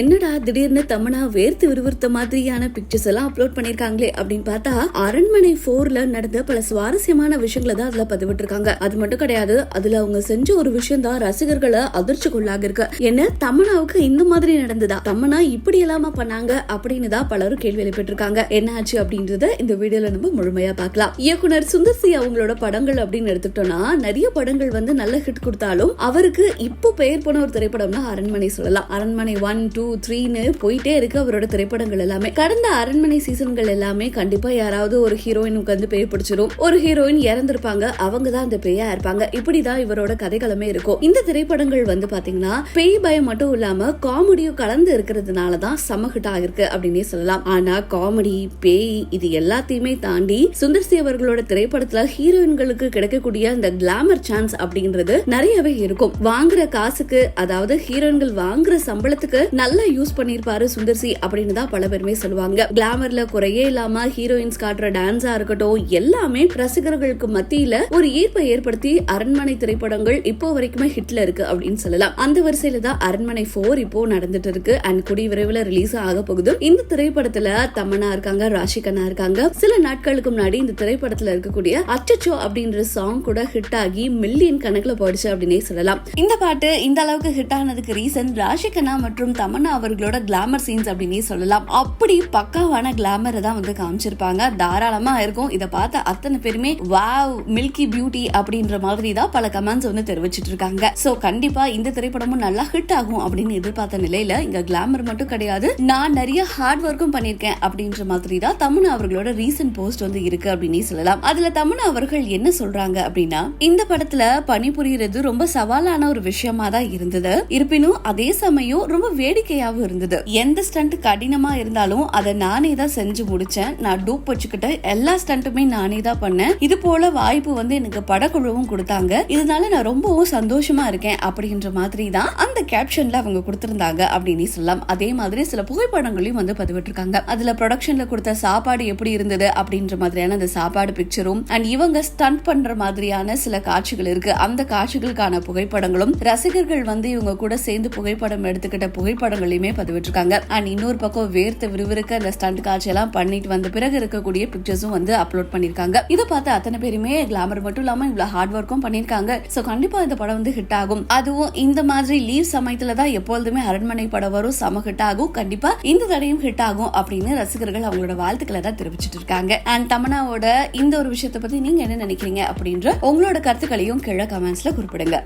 என்னடா திடீர்னு தமனா வேர்த்து விறுவிறுத்த மாதிரியான பிக்சர்ஸ் எல்லாம் அப்லோட் பண்ணிருக்காங்களே அப்படின்னு பார்த்தா அரண்மனை போர்ல நடந்த பல சுவாரஸ்யமான விஷயங்களை தான் அதுல பதிவிட்டிருக்காங்க. அது மட்டும் கிடையாது அதுல அவங்க செஞ்ச ஒரு விஷயம் தான் ரசிகர்களை அதிர்ச்சி கொள்ளாக இருக்கு. என்ன தமனாவுக்கு இந்த மாதிரி நடந்ததா? தமனா இப்படி எல்லாமா பண்ணாங்க அப்படின்னு தான் பலரும் கேள்வி எழுப்பிட்டிருக்காங்க. என்ன ஆச்சு அப்படின்றத இந்த வீடியோல நம்ம முழுமையா பார்க்கலாம். இயக்குனர் சுந்தர் சி அவங்களோட படங்கள் அப்படின்னு எடுத்துட்டோம்னா நிறைய படங்கள் வந்து நல்ல ஹிட் கொடுத்தாலும் அவருக்கு இப்போ பெயர் போன ஒரு திரைப்படம்னா அரண்மனை சொல்லலாம். அரண்மனை ஒன் டூ த்ரீன்னு போயிட்டே இருக்கு அவரோட திரைப்படங்கள் எல்லாமே. கடந்த அரண்மனை சீசன்கள் எல்லாமே கண்டிப்பா யாராவது ஒரு ஹீரோயின் உட்காந்து பேய் பிடிச்சிரும். ஒரு ஹீரோயின் இறந்திருப்பாங்க அவங்க தான் அந்த பேயா இருப்பாங்க. இப்படிதான் இவரோட கதைகளுமே இருக்கும். இந்த திரைப்படங்கள் வந்து பாத்தீங்கன்னா பேய் பயம் மட்டும் இல்லாம காமெடியும் கலந்து இருக்கிறதுனால தான் சமகிட்ட ஆகிருக்கு அப்படின்னே சொல்லலாம். ஆனா காமெடி பேய் இது எல்லாத்தையுமே தாண்டி சுந்தர்சி அவர்களோட திரைப்படத்துல ஹீரோயின்களுக்கு கிடைக்கக்கூடிய அந்த கிளாமர் சான்ஸ் அப்படின்றது நிறையவே இருக்கும். வாங்குற காசுக்கு அதாவது ஹீரோயின்கள் வாங்குற சம்பளத்துக்கு நல்ல யூஸ் பண்ணிருப்பாரு சுந்தர் சி அப்படின்னு தான் பல பேருமே சொல்லுவாங்க. கிளாமர்ல குறையே இல்லாம ஹீரோயின்ஸ் காட்டுற டான்ஸா இருக்கட்டும் எல்லாமே ரசிகர்களுக்கு மத்தியில ஒரு ஈர்ப்பை ஏற்படுத்தி அரண்மனை திரைப்படங்கள் இப்போ வரைக்குமே ஹிட்ல இருக்கு அப்படின்னு சொல்லலாம். அந்த வரிசையில தான் அரண்மனை போர் இப்போ நடந்துட்டு இருக்கு. அண்ட் குடி விரைவில் ரிலீஸ் ஆக போகுது. இந்த திரைப்படத்துல தமனா இருக்காங்க ராஷிகனா இருக்காங்க. சில நாட்களுக்கு முன்னாடி இந்த திரைப்படத்துல இருக்கக்கூடிய அச்சச்சோ அப்படின்ற சாங் கூட ஹிட் ஆகி மில்லியன் கணக்குல போயிடுச்சு அப்படின்னே சொல்லலாம். இந்த பாட்டு இந்த அளவுக்கு ஹிட் ஆனதுக்கு ரீசன் ராஷிகனா மற்றும் தமன்னா அவர்களோட கிளாமர் சீன்ஸ் அப்படின்னே சொல்லலாம். அப்படி பக்காவான கிளாமரை தான் வந்து காமிச்சிருப்பாங்க. தாராளமா இருக்கும். இதை பார்த்த அத்தனை பேருமே வாவ் மில்கி பியூட்டி அப்படின்ற மாதிரி தான் பல கமெண்ட்ஸ் வந்து தெரிவிச்சிட்டு இருக்காங்க. சோ கண்டிப்பா இந்த திரைப்படமும் நல்லா ஹிட் ஆகும் அப்படின்னு எதிர்பார்த்த நிலையில இங்க கிளாமர் மட்டும் கிடையாது. நான் நிறைய ஹார்ட் ஒர்க்கும் பண்ணிருக்கேன் அப்படின்ற மாதிரி தான் தமன்னா அவர்களோட ரீசன்ட் போஸ்ட் வந்து இருக்கு அப்படின்னு சொல்லலாம். அதுல தமன்னா அவர்கள் என்ன சொல்றாங்க அப்படின்னா இந்த படத்துல பணிபுரியறது ரொம்ப சவாலான ஒரு விஷயமா தான் இருந்தது. இருப்பினும் அதே சமயம் ரொம்ப வேடிக்கை வேடிக்கையாவும் இருந்தது. எந்த ஸ்டண்ட் கடினமா இருந்தாலும் அதை நானே தான் செஞ்சு முடிச்சேன். நான் டூப் வச்சுக்கிட்ட எல்லா ஸ்டண்ட்டுமே நானே தான் பண்ணேன். இது போல வாய்ப்பு வந்து எனக்கு படக்குழுவும் கொடுத்தாங்க. இதனால நான் ரொம்பவும் சந்தோஷமா இருக்கேன் அப்படின்ற மாதிரி தான் அந்த கேப்ஷன்ல அவங்க கொடுத்திருந்தாங்க அப்படின்னு சொல்லலாம். அதே மாதிரி சில புகைப்படங்களையும் வந்து பதிவிட்டிருக்காங்க. அதுல ப்ரொடக்ஷன்ல கொடுத்த சாப்பாடு எப்படி இருந்தது அப்படின்ற மாதிரியான அந்த சாப்பாடு பிக்சரும் அண்ட் இவங்க ஸ்டண்ட் பண்ற மாதிரியான சில காட்சிகள் இருக்கு. அந்த காட்சிகளுக்கான புகைப்படங்களும் ரசிகர்கள் வந்து இவங்க கூட சேர்ந்து புகைப்படம் எடுத்துக்கிட்ட புகைப்படம் புகைப்படங்களையுமே பதிவிட்டிருக்காங்க. அண்ட் இன்னொரு பக்கம் வேர்த்து விறுவிறுக்க அந்த ஸ்டண்ட் காட்சி எல்லாம் பண்ணிட்டு வந்த பிறகு இருக்கக்கூடிய பிக்சர்ஸும் வந்து அப்லோட் பண்ணிருக்காங்க இதை பார்த்து அத்தனை பேருமே கிளாமர் மட்டும் இல்லாம இவ்வளவு ஹார்ட் ஒர்க்கும் பண்ணிருக்காங்க சோ கண்டிப்பா இந்த படம் வந்து ஹிட் ஆகும். அதுவும் இந்த மாதிரி லீவ் சமயத்துல தான் எப்பொழுதுமே அரண்மனை படம் வரும். சம ஹிட் ஆகும். கண்டிப்பா இந்த தடையும் ஹிட் ஆகும் அப்படின்னு ரசிகர்கள் அவங்களோட வாழ்த்துக்களை தான் தெரிவிச்சிட்டு இருக்காங்க. அண்ட் தமனாவோட இந்த ஒரு விஷயத்தை பத்தி நீங்க என்ன நினைக்கிறீங்க அப்படின்ற உங்களோட கருத்துக்களையும் கீழே கமெண்ட்ஸ்ல குறிப்பிடுங்க.